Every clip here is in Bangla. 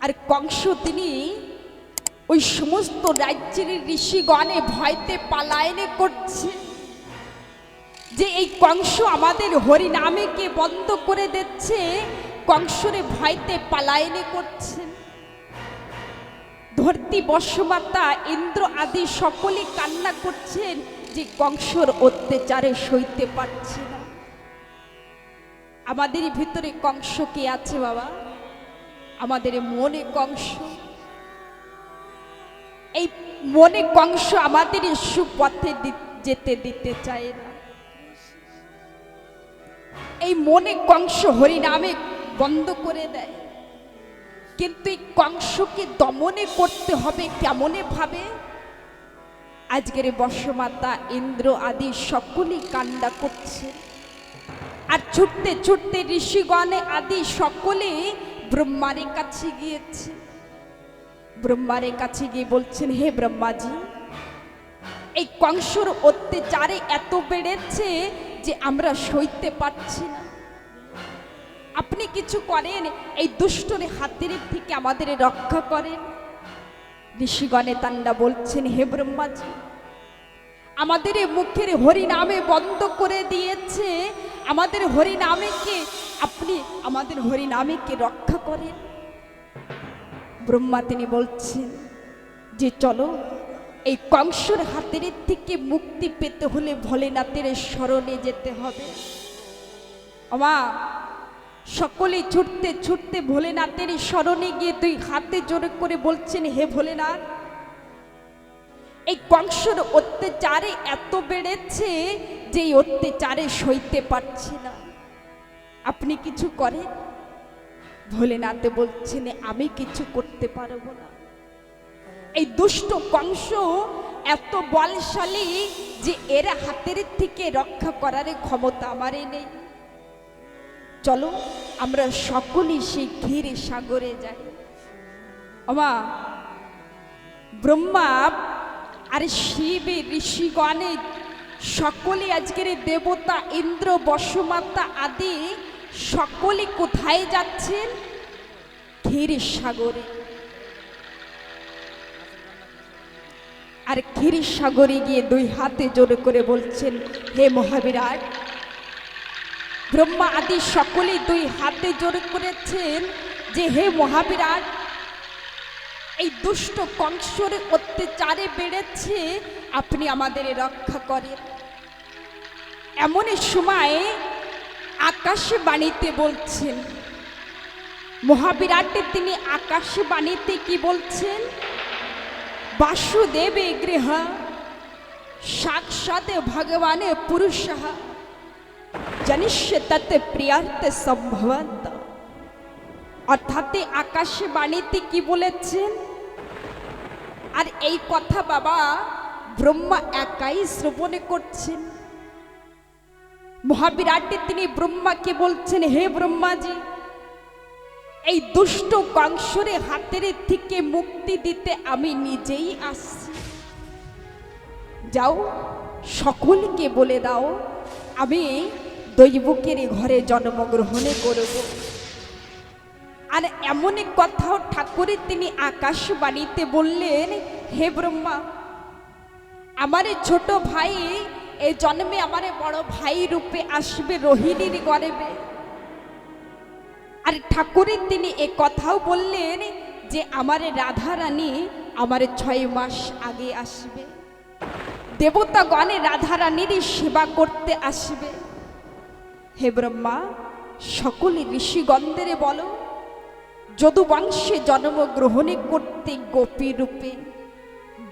আর কংস তিনি ওই সমস্ত রাজ্যের ঋষিগণে ভয়তে পালায়নে করছে যে এই কংস আমাদের হরি হরিনামেকে বন্ধ করে দিচ্ছে, কংসরে ভয়তে পালায়নে করছেন ধরতি বর্ষমাতা ইন্দ্র আদি সকলে কান্না করছেন যে কংসর অত্যাচারে সইতে পারছে না। আমাদের ভিতরে কংস কে আছে বাবা? আমাদের মনে কংস। এই মনে কংস আমাদের সুপথে যেতে দিতে চায় না। এই মনে কংস হরিনামে বন্ধ করে দেয়। কিন্তু এই কংসকে দমনে করতে হবে কেমনে ভাবে? আজকের বর্ষমাতা ইন্দ্র আদি সকলেই কান্ডা করছে। আর ছুটতে ছুটতে ঋষিগণে আদি সকলে ব্রহ্মারের কাছে গিয়েছে। ব্রহ্মারের কাছে গিয়ে বলছেন, হে ব্রহ্মাজি, এই কংসর অত্যাচারে এত বেড়েছে যে আমরা সইতে পারছি না। আপনি কিছু করেন, এই দুষ্টরে হাতের থেকে আমাদের রক্ষা করেন। ঋষিগণে তান্ডা বলছেন, হে ব্রহ্মাজি, আমাদের মুখের হরিনামে বন্ধ করে দিয়েছে। আমাদের হরি নামে হরিনামেকে আপনি আমাদের হরিনামেকে রক্ষা করেন। ব্রহ্মা তিনি বলছেন যে, চলো, এই কংসর হাতের থেকে মুক্তি পেতে হলে ভোলেনাথের স্মরণে যেতে হবে। আমা সকলে ছুটতে ছুটতে ভোলেনাথের স্মরণে গিয়ে তুই হাতে জোরে করে বলছেন, হে ভোলেনাথ, এই কংসর অত্যাচারে এত বেড়েছে যে অত্যাচারে সইতে পারছি না। আপনি কিছু করেন? ভোলেনাথে বলছেন, আমি কিছু করতে পারব না। এই দুষ্ট কংস এত বলশালী যে এর হাতের থেকে রক্ষা করার ক্ষমতা আমারে নেই। চলো, আমরা সকলেই সেই ক্ষীর সাগরে যাই। আমা ব্রহ্মা আর শিব, ঋষিগণে সকলে আজকের দেবতা, ইন্দ্র, বসুমাতা আদি সকলে কোথায় যাচ্ছেন? ক্ষীর সাগরে। আর ক্ষীর সাগরে গিয়ে দুই হাতে জোরে করে বলছেন, হে মহাবিরাট, ব্রহ্মা আদি সকলেই দুই হাতে জোরে করেছেন যে, হে মহাবিরাট, এই দুষ্ট কংসর অত্যাচারে বেড়েছে, আপনি আমাদের রক্ষা করেন। এমন সময় আকাশে বাণীতে বলছেন। মহাবিরাটে তিনি আকাশে বাণীতে কি বলছেন? বাসুদেবে গৃহ সাক্ষাৎ ভগবানে পুরুষ জনিষ্য তত প্রিয়ার্থ সম্ভবন্ত। অর্থাৎ আকাশে বাণীতে কি বলেছেন? আর এই কথা বাবা ব্রহ্মা একাই শ্রবণে করছেন। মহাবিরাটে তিনি ব্রহ্মাকে বলছেন, হে ব্রহ্মাজি, এই দুষ্ট কংসরে হাতের থেকে মুক্তি দিতে আমি নিজেই আসছি। যাও, সকলকে বলে দাও, আমি দৈবকের ঘরে জন্মগ্রহণে করব। আর এমন কথাও ঠাকুরের তিনি আকাশবাণীতে বললেন, হে ব্রহ্মা, আমার ছোট ভাই এই জন্মে আমার বড় ভাই রূপে আসবে, রোহিণীর গর্বে আর ঠাকুরের তিনি এ কথাও বললেন যে, আমার রাধা রানী আমার ছয় মাস আগে আসবে। দেবতাগণে রাধা রানীরই সেবা করতে আসবে। হে ব্রহ্মা, সকলে ঋষিগন্ধেরে বলো, যদুবংশে জন্মগ্রহণে করতে গোপী রূপে,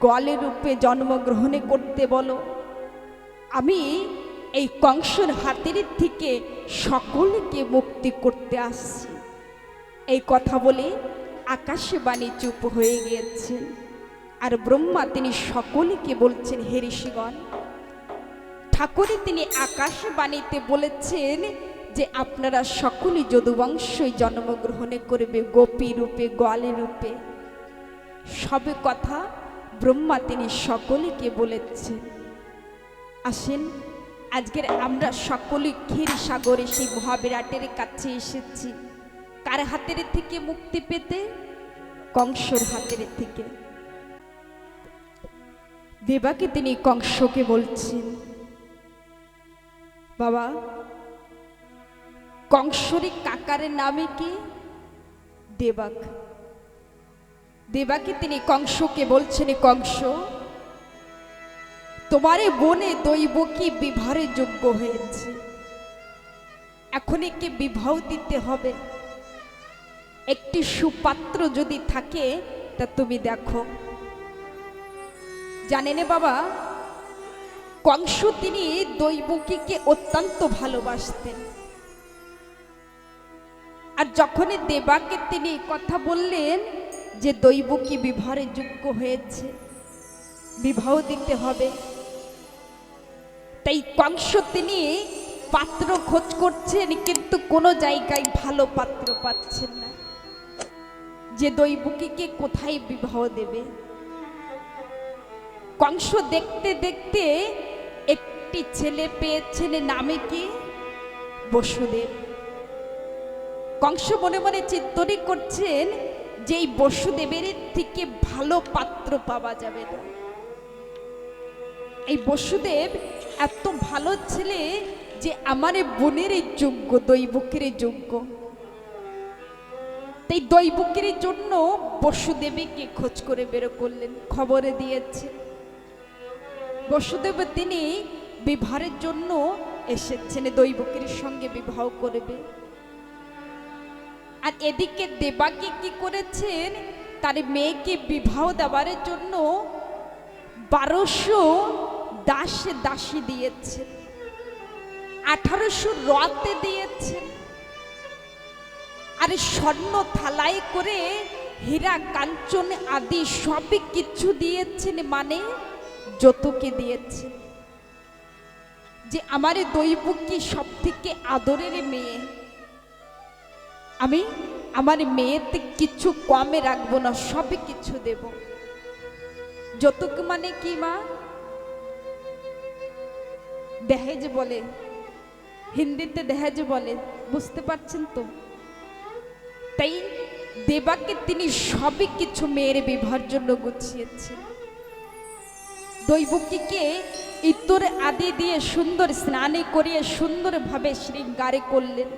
গলে রূপে জন্মগ্রহণে করতে বলো। আমি এই কংসর হাতের থেকে সকলকে মুক্তি করতে আসছি। এই কথা বলে আকাশে বাণী চুপ হয়ে গিয়েছেন আর ব্রহ্মা তিনি সকলকে বলছেন, হে ঋষিগণ, ঠাকুরে তিনি আকাশে বাণীতে বলেছেন যে আপনারা সকলেই যদুবংশই জন্মগ্রহণে করবে গোপী রূপে, গোয়ালে রূপে। সবে কথা ব্রহ্মা তিনি সকলকে বলেছেন। আসেন। আজকের আমরা সকলে ক্ষীর সাগরে সেই মহাবিরাটের কাছে এসেছি। কার হাতের থেকে মুক্তি পেতে? কংসর হাতের থেকে। দেবাকে তিনি কংসকে বলছেন, বাবা, কংসরী কাকারের নামে কি? দেবাক। দেবাকে তিনি কংসকে বলছেন, কংস তোমারে বনে দৈব কি বিবাহের যোগ্য হয়েছে? এখন একে বিবাহ দিতে হবে? একটি সুপাত্র যদি থাকে, তা তুমি দেখো। জানেনে বাবা, কংস তিনি দৈবকীকে অত্যন্ত ভালোবাসতেন। আর যখনই দেবাকে তিনি কথা বললেন যে দৈবকী বিবাহের যোগ্য হয়েছে, বিবাহ দিতে হবে। তাই কংস তিনি পাত্র খোঁজ করছেন, কিন্তু কোনো জায়গায় ভালো পাত্র পাচ্ছেন না। যে দৈবকীকে কোথায় বিবাহ দেবে? কংস দেখতে দেখতে একটি ছেলে পেয়েছেন নামে কি? বসুদেব। কংস মনে মনে চিন্তনে করছেন যে এই বসুদেবের থেকে ভালো পাত্র পাওয়া যাবে না। এই বসুদেব এত ভালো ছেলে যে আমার বোনের যোগ্য, দৈবকের যোগ্য। তাই দৈবকের জন্য বসুদেবীকে খোঁজ করে বেরো করলেন, খবরে দিয়েছে। বসুদেব তিনি বিবাহের জন্য এসেছেন, দৈবকের সঙ্গে বিবাহ করবে। আর এদিকে দেবাকে কি করেছেন, তার মেয়েকে বিবাহ দেওয়ার জন্য বারোশো দাস দাসী দিয়েছেন আঠারোশো রতে দিয়েছেন আর স্বর্ণ থালায় করে হীরা, কাঞ্চন আদি সব কিছু দিয়েছেন মানে যতকে দিয়েছেন যে আমার দৈবকী সব থেকে আদরের মেয়ে। আমি আমার মেয়েতে কিছু কমে রাখব না, সবই কিছু দেব। যতক মানে কি মা? দেহেজ বলে, হিন্দিতে দেহেজ বলে, বুঝতে পারছেন তো? তাই দেবাকে তিনি সবই কিছু মেয়ের বিবাহের জন্য গুছিয়েছেন দৈবকীকে ইতর আদি দিয়ে সুন্দর স্নানে করিয়ে সুন্দরভাবে শৃঙ্গারে করলেন।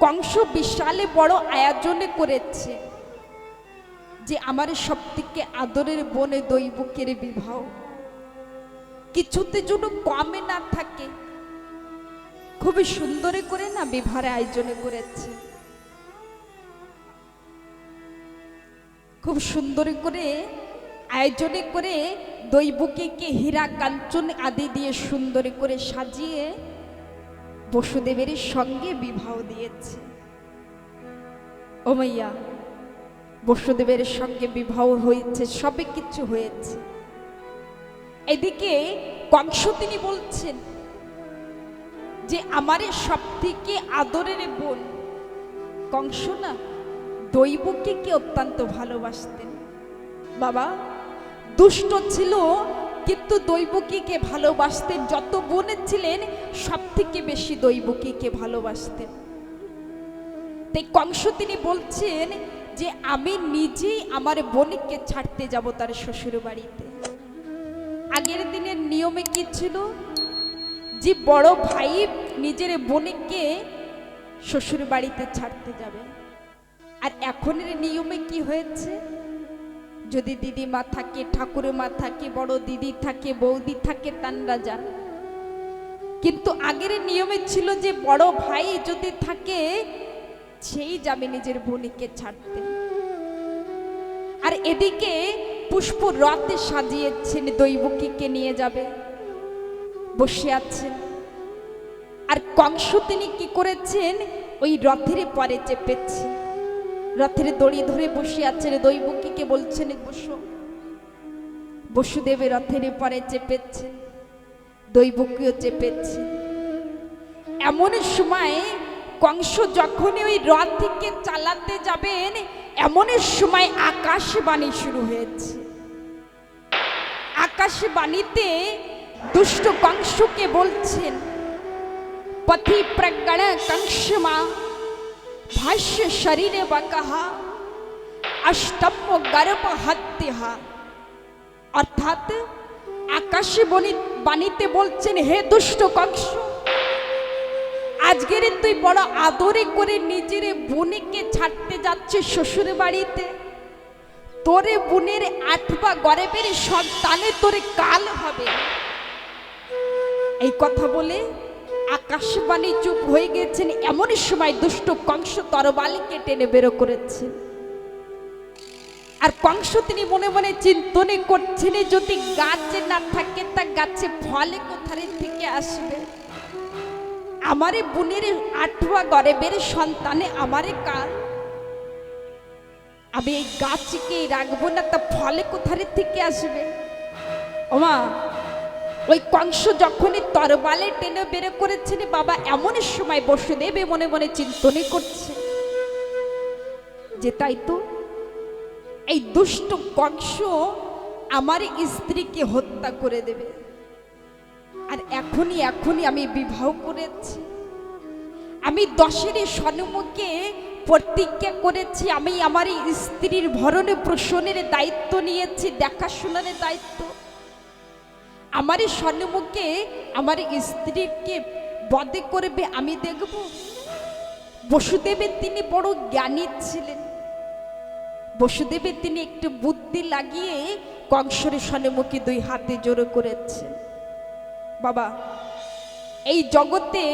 কংস বিশালে বড় আয়োজনে করেছে যে, আমার সব থেকে আদরের বনে দৈবকের বিবাহ। কিছুতে যেন কমে না থাকে। খুবই সুন্দরে করে না বিবাহের আয়োজন করেছে। খুব সুন্দর করে আয়োজনে করে দৈবকে কে হীরা কাঞ্চন আদি দিয়ে সুন্দর করে সাজিয়ে বসুদেবের সঙ্গে বিবাহ দিয়েছে। ও মাইয়া, বসুদেবের সঙ্গে বিবাহ হয়েছে, সবে কিছু হয়েছে। এদিকে কংস তিনি বলছেন যে, আমারে সব থেকে আদরের বোন। কংস না দৈবকীকে অত্যন্ত ভালোবাসতেন? বাবা, দুষ্ট ছিল, কিন্তু দৈবকীকে ভালোবাসতেন? যত বোনের ছিলেন সব থেকে বেশি দৈবকীকে ভালোবাসতেন? তাই কংস তিনি বলছেন যে, আমি নিজেই আমার বোনকে ছাড়তে যাব তার শ্বশুর বাড়িতে আগের দিনের নিয়মে কি ছিল? যে বড় ভাই নিজের বোনকে শ্বশুর বাড়িতে ছাড়তে যাবে। আর এখনের নিয়মে কি হয়েছে? যদি দিদিমা থাকে, ঠাকুরমা থাকে, বড় দিদি থাকে, বৌদি থাকে, তানরা যান কিন্তু আগের নিয়মে ছিল যে বড় ভাই যদি থাকে, সেই যাবে নিজের বোনকে ছাড়তে। আর এদিকে পুষ্প রথে সাজিয়েছেন দৈবকীকে নিয়ে যাবে। বসে আছেন। আর কংস তিনি কি করেছেন? ওই রথের পরে চেপেছে। রথের দড়ি ধরে বসে আছেন দৈবকীকে বলছেন, বসো। বসুদেবের রথের পরে চেপেছেন দৈবকীও চেপেছেন এমন সময় কংস যখনই ওই রথ থেকে চালাতে যাবেন এমন সময় আকাশবাণী শুরু হয়েছে। আকাশবাণীতে দুষ্ট কংসকে বলছেন, পথি প্রগণ কংসমা, ভাষ্য শরীরে বা কাহা অষ্টম্য গর্ভ হত্যা। অর্থাৎ আকাশে বাণীতে বলছেন, হে দুষ্ট কংস আজকের তুই বড় আদরে করে নিজের বোনকে ছাড়তে যাচ্ছে শ্বশুর বাড়িতে। তোরে বোনের আটবা গরেবের সন্তানে তোরে কাল হবে। এই কথা বলে আকাশবাণী চুপ হয়ে গেছেন এমনই সময় দুষ্ট কংস তরবালিকে টেনে বেরো করেছেন আর কংস তিনি মনে মনে চিন্তনে করছেন, যদি গাছে না থাকে তা গাছে ফলে কোথায় থেকে আসবে? আমারে বোনের আঠুয়া গরেবের সন্তানে আমারে কাল আমি এই গাছকে রাখব না, তা ফলে কোথায় থেকে আসবে? ওমা, ওই কংস যখনই তরবালে টেনে বের করেছেন বাবা, এমন সময় বসে দেবে মনে মনে চিন্তনে করছে যে তাই তো, এই দুষ্ট কংস আমার স্ত্রীকে হত্যা করে দেবে। আর এখনই এখনই আমি বিবাহ করেছি। আমি দশের সম্মুখে প্রতিজ্ঞা করেছি, আমি আমার স্ত্রীর ভরণে প্রসনের দায়িত্ব নিয়েছি, দেখাশোনার দায়িত্ব। আমার সম্মুখে আমার স্ত্রীকে বদে করবে, আমি দেখব। বসুদেবের তিনি বড় জ্ঞানী ছিলেন। বসুদেবের তিনি একটু বুদ্ধি লাগিয়ে কংসরের সম্মুখে দুই হাতে জোরে করেছেন। বাবা, এই জগতে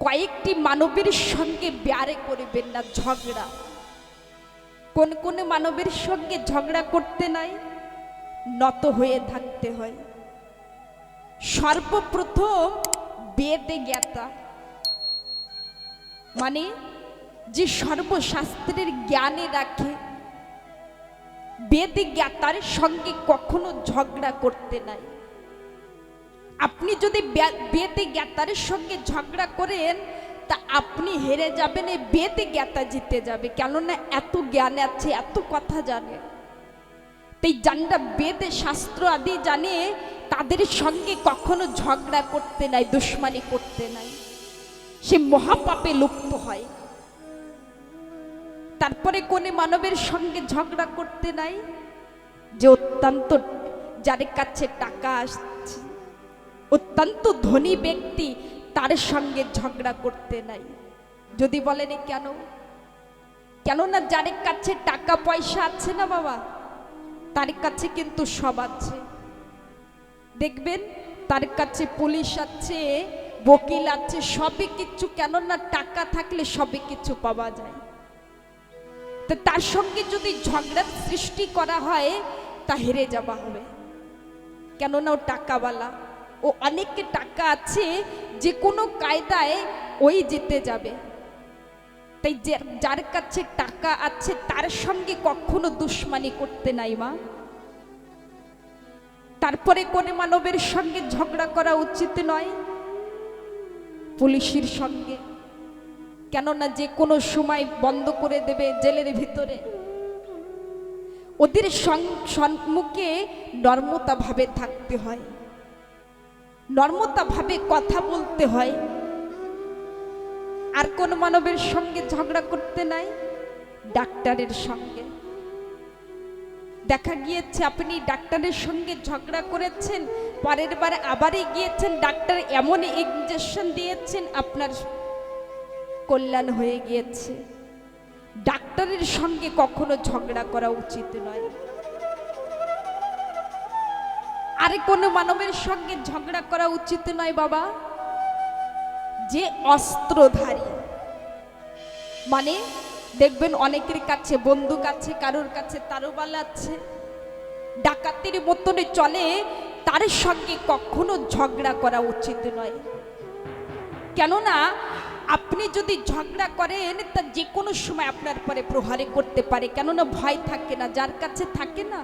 কয়েকটি মানবের সঙ্গে ব্যারে করিবেন না ঝগড়া। কোন কোন মানবের সঙ্গে ঝগড়া করতে নাই, নত হয়ে থাকতে হয়। সর্বপ্রথম বেদে জ্ঞাতা। মানে যে সর্বশাস্ত্রের জ্ঞানে রাখে, বেদে জ্ঞাতার সঙ্গে কখনো ঝগড়া করতে নাই। আপনি যদি বে- বেদে জ্ঞাতার সঙ্গে ঝগড়া করেন, তা আপনি হেরে যাবেন, এই বেদে জ্ঞাতা জিতে যাবে। কেননা এত জ্ঞান আছে, এত কথা জানে। তাই যানরা বেদে শাস্ত্র আদি জানে, তাদের সঙ্গে কখনো ঝগড়া করতে নাই, দুশ্মনী করতে নাই। সে মহাপাপে লুপ্ত হয়। তারপরে কোনে মানবের সঙ্গে ঝগড়া করতে নাই? যে অত্যন্ত যার কাছে টাকা আসছে অত্যন্ত ধনী ব্যক্তি তার সঙ্গে ঝগড়া করতে নাই। যদি বলেন কেন? কেননা যার কাছে টাকা পয়সা আছে না বাবা, তার কাছে কিন্তু সব আছে। দেখবেন, তার কাছে পুলিশ আছে, বকিল আছে সবই কিছু, কেননা টাকা থাকলে সবই কিছু পাওয়া যায়। তো তার সঙ্গে যদি ঝগড়ার সৃষ্টি করা হয়, তা হেরে যাওয়া হবে। কেননা ও টাকাওয়ালা। ও অনেককে টাকা আছে, যে কোনো কায়দায় ওই জিতে যাবে। তাই যে- যার কাছে টাকা আছে, তার সঙ্গে কখনো দুশ্মনী করতে নাই মা। তারপরে কোন মানবের সঙ্গে ঝগড়া করা উচিত নয়, পুলিশের সঙ্গে। কেননা যে কোনো সময় বন্ধ করে দেবে জেলের ভিতরে। ওদের সম্মুখে নর্মতা ভাবে থাকতে হয়। নর্মতা ভাবে কথা বলতে হয়। আর কোন মানবের সঙ্গে ঝগড়া করতে নাই, ডাক্তারের সঙ্গে। দেখা গিয়েছে আপনি ডাক্তারের সঙ্গে ঝগড়া করেছেন, পরের বার আবারই গিয়েছেন, ডাক্তার এমন ইঞ্জেকশন দিয়েছেন, আপনার কল্যাণ হয়ে গিয়েছে। ডাক্তারের সঙ্গে কখনো ঝগড়া করা উচিত নয়। আরে কোনো মানবের সঙ্গে ঝগড়া করা উচিত নয় বাবা। যে অস্ত্রধারী মানে দেখবেন অনেকের কাছে, বন্দুক আছে, কারোর কাছে তারোবাল আছে, ডাকাতির মতনে চলে, তার সঙ্গে কখনো ঝগড়া করা উচিত নয়। কেননা আপনি যদি ঝগড়া করেন, তা যে কোনো সময় আপনার পরে প্রহারে করতে পারে। কেননা ভয় থাকে না, যার কাছে থাকে না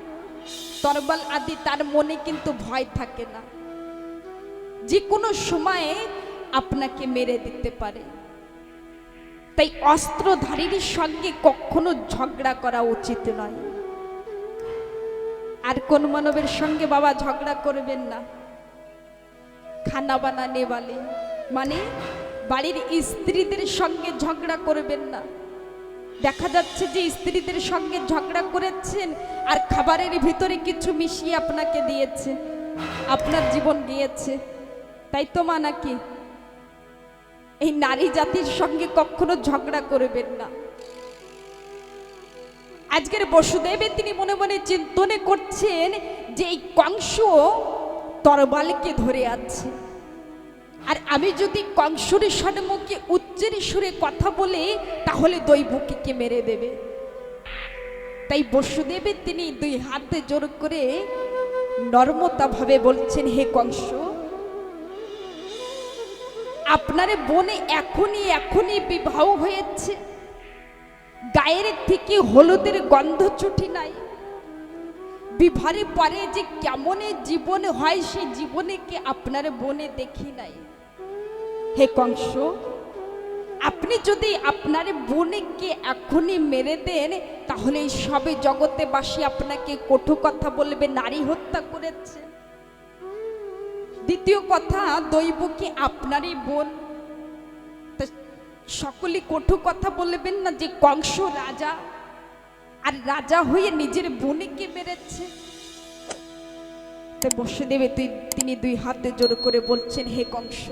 তরবাল আদি, তার মনে কিন্তু ভয় থাকে না। যে কোনো সময়ে আপনাকে মেরে দিতে পারে। তাই অস্ত্রধারীর সঙ্গে কখনো ঝগড়া করা উচিত নয়। আর কোন মানবের সঙ্গে বাবা ঝগড়া করবেন না। খানা বানানে বালে মানে বাড়ির স্ত্রীদের সঙ্গে ঝগড়া করবেন না। দেখা যাচ্ছে যে স্ত্রীদের সঙ্গে ঝগড়া করেছেন আর খাবারের ভিতরে কিছু মিশিয়ে আপনাকে দিয়েছে। আপনার জীবন গিয়েছে। তাই তো মা নাকি? এই নারী জাতির সঙ্গে কখনো ঝগড়া করবেন না। আজকের বসুদেবে তিনি মনে মনে চিন্তনে করছেন যে এই কংস তরবালকে ধরে আছে। আর আমি যদি কংসরে সম্মুখে উচ্চের সুরে কথা বলে, তাহলে দৈবকীকে মেরে দেবে। তাই বসুদেবের তিনি দুই হাতে জোর করে নর্মতা ভাবে বলছেন, হে কংস, আপনার বনে এখনই এখনই বিবাহ হয়েছে। গায়ের থেকে হলুদের গন্ধ ছুটি নাই। বিভারে পরে যে কেমনে জীবন হয় সেই জীবনে কি আপনার বনে দেখি নাই? হে কংস, আপনি যদি আপনার বোনকে এখনই মেরে দেন, তাহলে এই সবে জগতে বাসী আপনাকে কঠু কথা বলবে, নারী হত্যা করেছে। দ্বিতীয় কথা, দৈব কি আপনারই বোন? সকলে কঠু কথা বলবেন না যে কংস রাজা? আর রাজা হয়ে নিজের বোনকে মেরেছে? বসুদেবে তুই তিনি দুই হাতে জোর করে বলছেন, হে কংস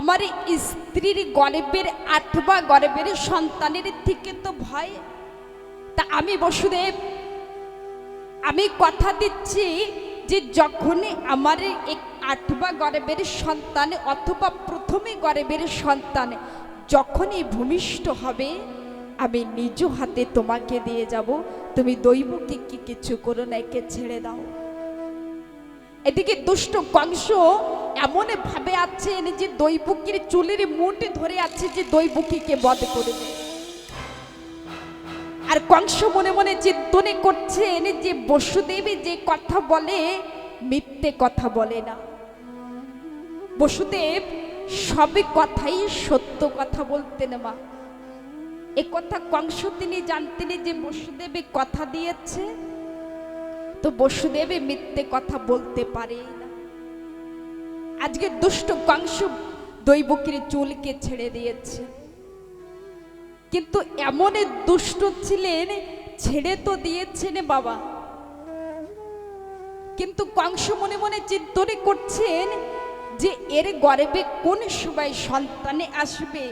আমার স্ত্রীর গর্বের আঠবা গর্বের সন্তানের থেকে তো ভয়। তা আমি বসুদেব, আমি কথা দিচ্ছি যে যখনই আমার এক আঠবা গর্বের সন্তান অথবা প্রথমে গর্বের সন্তান যখনই ভূমিষ্ঠ হবে, আমি নিজ হাতে তোমাকে দিয়ে যাব। তুমি দৈবকে কি কিছু করো না, একে ছেড়ে দাও। এদিকে দুষ্ট কংস এমন ভাবে আছেন যে দৈবকীর চুলের মুঠে ধরে আছে যে দৈবকীকে বধ করবে আর কংস মনে মনে চিন্তনে করছেন যে বসুদেবী যে কথা বলে, মিথ্যে কথা বলে না। বসুদেব সবই কথাই সত্য কথা বলতেন মা। এ কথা কংস তিনি জানতেন যে বসুদেবী কথা দিয়েছে। তো বসুদেবে মিথ্যে কথা বলতে পারে না। আজকে দুষ্ট কংস দৈবকীর চুলকে ছেড়ে দিয়েছে। কিন্তু এমন দুষ্ট ছিলেন, ছেড়ে তো দিয়েছেন বাবা। কিন্তু কংস মনে মনে চিন্তনে করছেন যে এর গর্বে কোন সময় সন্তানে আসবে,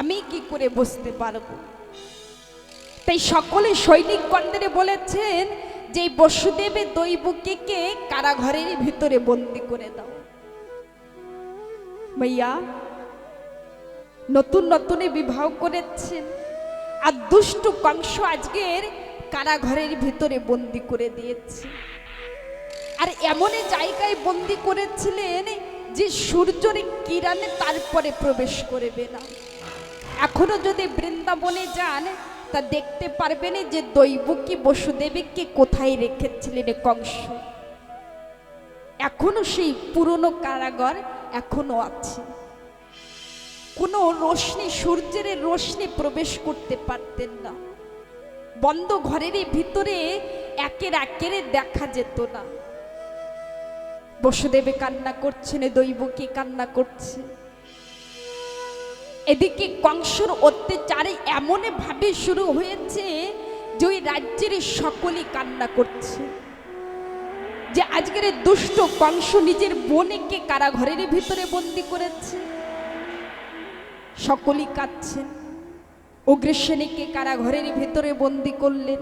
আমি কি করে বুঝতে পারব? তাই সকলে সৈনিক কন্দের বলেছেন যে বসুদেবের দৈবকে কে কারাঘরের ভিতরে বন্দি করে দাও। মাইয়া নতুন নতুনে বিবাহ করেছেন। আর দুষ্ট কংস আজকের কারাঘরের ভিতরে বন্দি করে দিয়েছে। আর এমন জায়গায় বন্দি করেছিলেন যে সূর্যের কিরণে তারপরে প্রবেশ করবে না। এখনও যদি বৃন্দাবনে যান তা দেখতে পারবেন যে দৈবকী বসুদেবীকে কোথায় রেখেছিলেন কংস? এখনও সেই পুরনো কারাগার এখনও আছে। কোনো রোশনি, সূর্যের রোশনি প্রবেশ করতে পারতেন না। বন্ধ ঘরের ভিতরে একের একের দেখা যেত না। বসুদেবে কান্না করছেন দৈবকী কান্না করছে। এদিকে কংসর অত্যাচারে এমন ভাবে শুরু হয়েছে যে ওই রাজ্যের সকলেই কান্না করছে। যে আজকের দুষ্ট কংস নিজের বোনকে কারাঘরের ভিতরে বন্দি করেছে। সকলেই কাঁদছেন। উগ্রসেনীকে কারাঘরের ভিতরে বন্দি করলেন।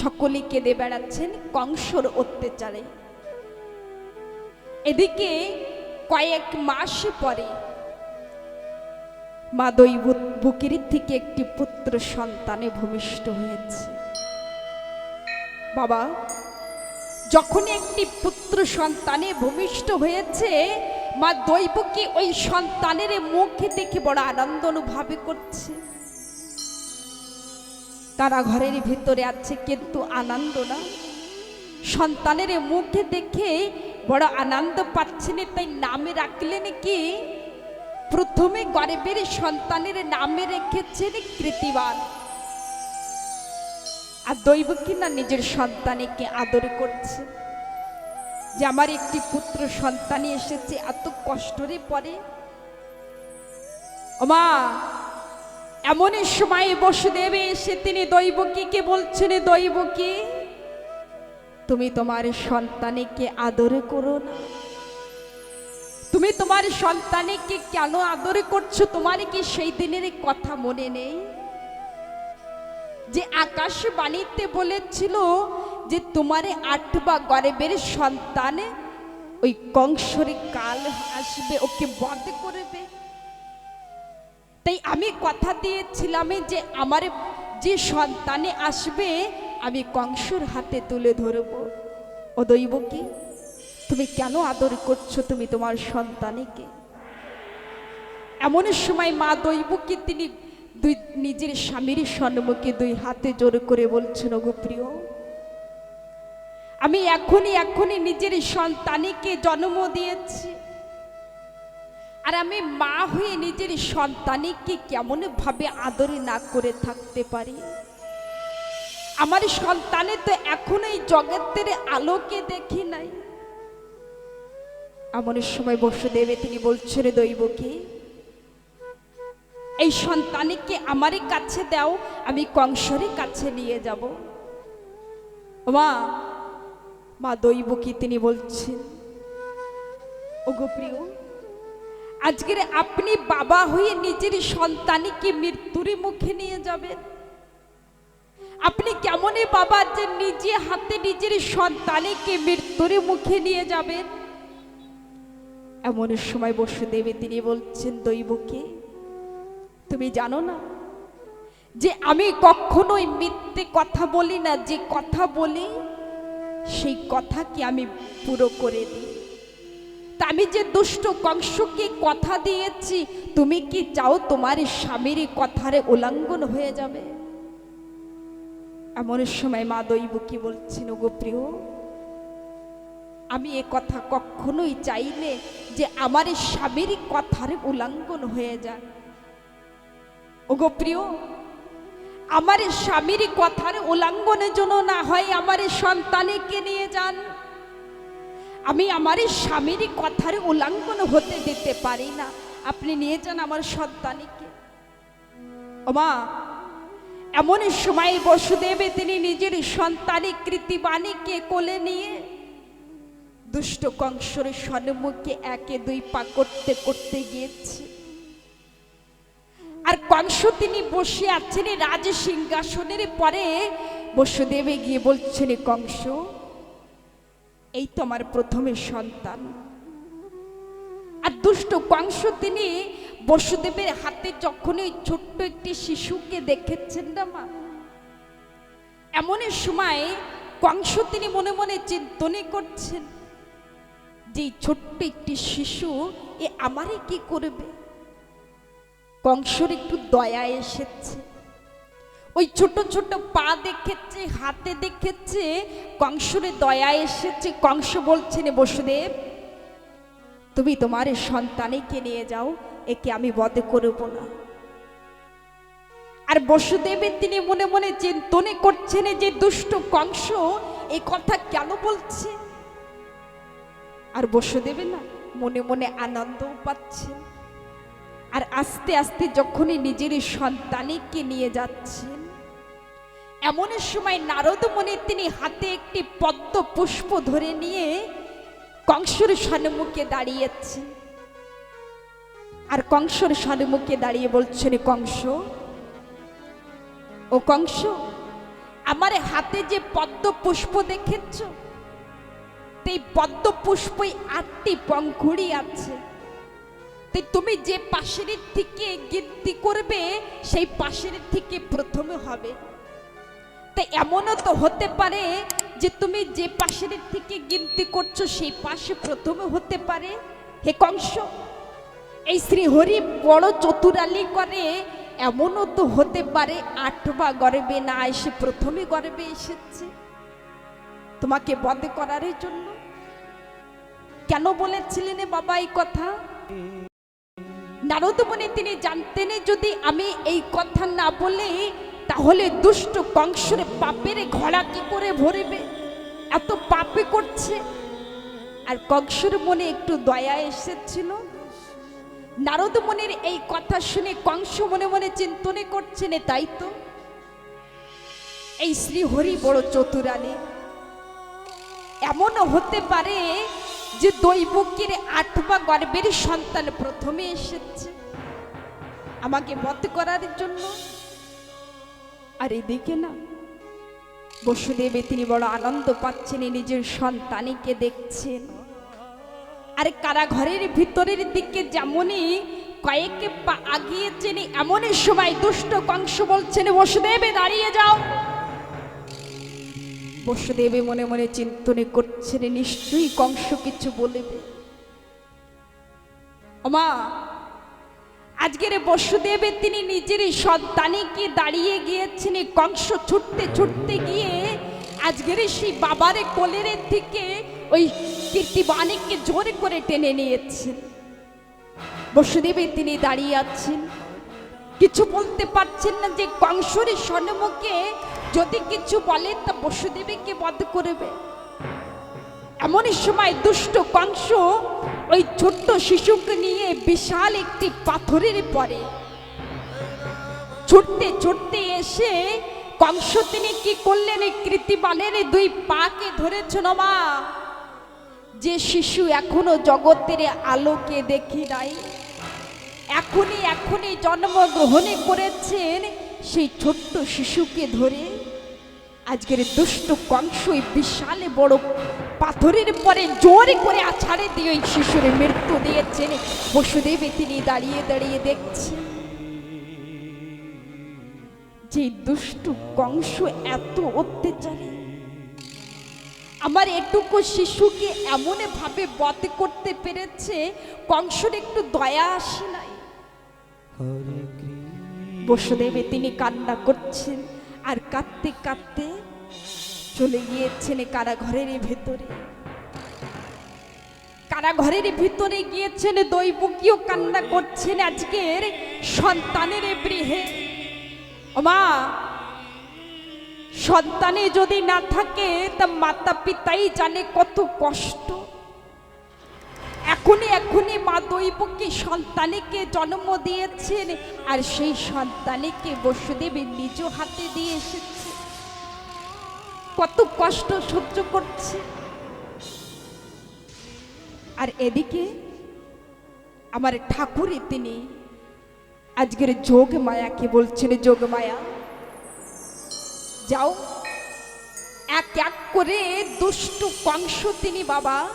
সকলেই কেঁদে বেড়াচ্ছেন কংসর অত্যাচারে। এদিকে কয়েক মাস পরে মা দই বুকের থেকে একটি পুত্র সন্তানে ভূমিষ্ঠ হয়েছে। বাবা যখন একটি পুত্র সন্তানে ভূমিষ্ঠ হয়েছে মা দৈবকে ওই সন্তানের মুখে দেখে বড় আনন্দ অনুভব করছে। তারা ঘরের ভিতরে আছে কিন্তু আনন্দ না। সন্তানের মুখে দেখে বড় আনন্দ পাচ্ছেন, তাই নামে রাখলেন কি? প্রথমে গর্বের সন্তানের নামে রেখেছেন কৃতিবান। আর দৈব কিনা নিজের সন্তানকে আদর করছে। যে আমার একটি পুত্র সন্তানই এসেছে, এত কষ্টরে পরে মা এমনই সময় বসুদেবে এসে তিনি দৈবকীকে বলছেন দৈবকী? তুমি তোমার সন্তানকে আদর করো না। তুমি তোমার সন্তানকে কেন আদর করছ? তোমার কি সেই দিনের কথা মনে নেই? যে আকাশ বাণীতে বলেছিল যে তোমারে আট বা গর্বের সন্তান ওই কংসরে কাল আসবে, ওকে বধ করবে। তাই আমি কথা দিয়েছিলাম যে আমার যে সন্তানে আসবে, আমি কংসর হাতে তুলে ধরব। ও দৈব কি? তুমি কেন আদর করছ তুমি তোমার সন্তানকে? এমন সময় মা দৈবকে তিনি দুই নিজের স্বামীর সম্মুখে দুই হাতে জোর করে বলছেন গো প্রিয়, আমি এখনই এখনই নিজের সন্তানকে জন্ম দিয়েছি। আর আমি মা হয়ে নিজের সন্তানকে কেমন ভাবে আদর না করে থাকতে পারি? আমার সন্তানে তো এখন এই জগতের আলোকে দেখি নাই। এমন সময় বসুদেবে তিনি বলছেন দৈবকে, এই সন্তানকে আমারই কাছে দাও, আমি কংসরের কাছে নিয়ে যাব। মা মা দৈবকী তিনি বলছেন, ওগো প্রিয়, আজকের আপনি বাবা হয়ে নিজের সন্তানকে মৃত্যুর মুখে নিয়ে যাবেন। আপনি কেমনই বাবা যে নিজে হাতে নিজের সন্তানকে মৃত্যুর মুখে নিয়ে যাবেন? এমন সময় বসুদেবে তিনি বলছেন, দৈবকে, তুমি জানো না যে আমি কখনোই মিথ্যে কথা বলি না, যে কথা বলি সেই কথাকে আমি পুরো করে দিই। তা আমি যে দুষ্ট কংসকে কথা দিয়েছি, তুমি কি চাও তোমার স্বামীর কথারে উল্লঙ্ঘন হয়ে যাবে? এমন সময় মা দৈব কি বলছেন গো প্রিয়, আমি এ কথা কখনোই চাইলে যে আমার এই স্বামীর কথার উল্লঙ্ঘন হয়ে যায়। ওগো প্রিয়, আমার স্বামীর কথার উল্লঙ্ঘনের জন্য না হয় আমার সন্তানকে নিয়ে যান। আমি আমার স্বামীর কথার উল্লঙ্ঘন হতে দিতে পারি না। আপনি নিয়ে যান আমার সন্তানকে। ওমা এমন সময় বসুদেবে তিনি নিজের সন্তানী কৃতিবাণীকে কোলে নিয়ে দুষ্ট কংসর সন্মুখে একে দুই পা করতে করতে গিয়েছে। আর কংস তিনি বসে আছেন রাজ সিংহাসনের পরে বসুদেবে গিয়ে বলছেন কংস, এই তো আমার প্রথমের সন্তান। আর দুষ্ট কংস তিনি বসুদেবের হাতে যখন ওই ছোট্ট একটি শিশুকে দেখেছেন না মা, এমন সময় কংস তিনি মনে মনে চিন্তনে করছেন যে ছোট্ট একটি শিশু, এ আমারে কি করবে? কংসর একটু দয়া এসেছে। ওই ছোট ছোট পা দেখেছে, হাতে দেখেছে, কংসরে দয়া এসেছে। কংস বলছেন বসুদেব, তুমি তোমার সন্তানকে নিয়ে যাও, একে আমি বধ করব না। আর বসুদেবের তিনি মনে মনে চিন্তনে করছেন যে দুষ্ট কংস এই কথা কেন বলছে? আর বসুদেবে না, মনে মনে আনন্দ পাচ্ছেন আর আস্তে আস্তে যখনই নিজের সন্তানকে নিয়ে যাচ্ছেন এমন সময় নারদ মনে তিনি হাতে একটি পদ্ম পুষ্প ধরে নিয়ে কংসর সম্মুখে দাঁড়িয়েছেন আর কংসর সম্মুখে দাঁড়িয়ে বলছেন, কংস, ও কংস, আমার হাতে যে পদ্ম পুষ্প দেখেছ এই পদ্ম পুষ্পই আটটি পঙ্খুড়ি আছে। তাই তুমি যে পাশের থেকে গিনতি করবে, সেই পাশের থেকে প্রথমে হবে। তাই এমনও তো হতে পারে যে তুমি যে পাশের থেকে গিনতি করছ, সেই পাশে প্রথমে হতে পারে। হে কংস, এই শ্রীহরি বড় চতুরালি করে, এমনও তো হতে পারে আটবা গর্বে না এসে প্রথমে গর্বে এসেছে। তোমাকে বধ করার জন্য কেন বলেছিলেন বাবা এই কথা? নারদ মনে তিনি জানতেন যদি আমি এই কথা না বলে, তাহলে দুষ্ট কংসের পাপের ঘোড়া কি করে ভরবে? এত পাপে করছে। আর কংসের মনে একটু দয়া এসেছিল। নারদ মনের এই কথা শুনে কংস মনে মনে চিন্তনে করছেন তাই তো। এই শ্রীহরি বড় চতুরালে এমনও হতে পারে যে দৈবকীর আটবা গর্বের সন্তান প্রথমে এসেছে। আমাকে বধ করার জন্য। আর এদিকে না, বসুদেবে তিনি বড় আনন্দ পাচ্ছেন নিজের সন্তানকে দেখছেন। আর কারাঘরের ভিতরের দিকে যেমনই কয়েক পা আগিয়েছেন, এমনই সময় দুষ্ট কংস বলছেন, বসুদেবে, দাঁড়িয়ে যাও। বসুদেবে মনে মনে চিন্তনে করছেন নিশ্চয়ই কংস কিছু বলবে। আজকের বসুদেবে তিনি নিজের সন্তানকে দাঁড়িয়ে গিয়েছেন কংস ছুটতে ছুটতে গিয়ে আজকের সেই বাবার কোলের থেকে ওই কীর্তিবাণীকে জোরে করে টেনে নিয়েছেন। বসুদেবে তিনি দাঁড়িয়ে আছেন। কিছু বলতে পারছেন না যে কংসের সম্মুখে যদি কিছু বলে, তা বসুদেবীকে বধ করবে। এমনই সময় দুষ্ট কংস ওই ছোট্ট শিশুকে নিয়ে বিশাল একটি পাথরের পরে ছুটতে ছুটতে এসে কংস তিনি কি করলেন? এই কৃতিবালের দুই পাকে ধরেছেন মা যে শিশু এখনও জগতের আলোকে দেখি নাই, এখনই এখনই জন্মগ্রহণে করেছেন সেই ছোট্ট শিশুকে ধরে। আজকের দুষ্ট কংস ওই বিশালে বড় পাথরের পরে জোরে করে আছাড়ে দিয়ে ওই শিশুর মৃত্যু দিয়েছেন। বসুদেবে তিনি দাঁড়িয়ে দাঁড়িয়ে দেখছেন যে দুষ্ট কংস এত অত্যাচারী। আমার এটুকু শিশুকে এমন ভাবে বধ করতে পেরেছে কংসর একটু দয়া আসে নাই। বসুদেবে তিনি কান্না করছেন। আর কাঁদতে কাঁদতে চলে গিয়েছেন কারাঘরের ভেতরে। কারাঘরের ভিতরে গিয়েছেন দৈবকীয় কান্না করছেন আজকের সন্তানের গৃহে। মা, সন্তানে যদি না থাকে, তা মাতা পিতাই জানে কত কষ্ট। এখনই এখনই মা দৈবকী সন্তানকে জন্ম দিয়েছেন আর সেই সন্তানিকে বসুদেবী নিজ হাতে দিয়ে এসেছে। কত কষ্ট সহ্য করছে। আর এদিকে আমার ঠাকুরে তিনি আজকের যোগ মায়াকে বলছেন যোগ মায়া? যাও, এক এক করে দুষ্টু কংস তিনি বাবা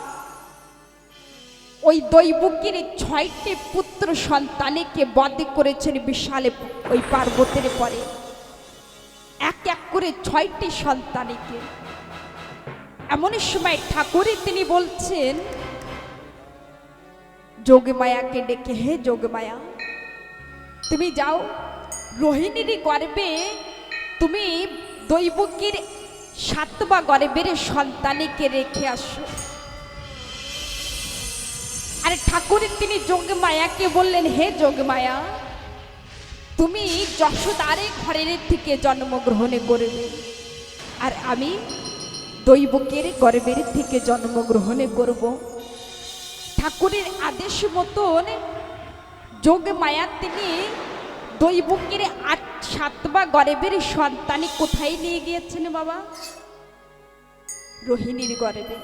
ওই দৈবকীর ছয়টি পুত্র সন্তানকে বধ করেছেন বিশালে ওই পার্বতের পরে। এক এক করে ছয়টি সন্তানকে। এমন সময় ঠাকুরে তিনি বলছেন, যোগমায়াকে ডেকে হে যোগমায়া, তুমি যাও, রোহিণীর গর্বে তুমি দৈবকীর সাতবা গর্বের সন্তানকে রেখে আসো। আর ঠাকুরের তিনি যোগমায়াকে বললেন, হে যোগমায়া, তুমি যশোদারে ঘরের থেকে জন্মগ্রহণে করবে। আর আমি দৈবকের গর্বের থেকে জন্মগ্রহণে করব। ঠাকুরের আদেশ মতন যোগমায়া, তিনি দৈবকের আট, সাতবা গর্বের সন্তানে কোথায় নিয়ে গিয়েছেন বাবা? রোহিণীর গর্বে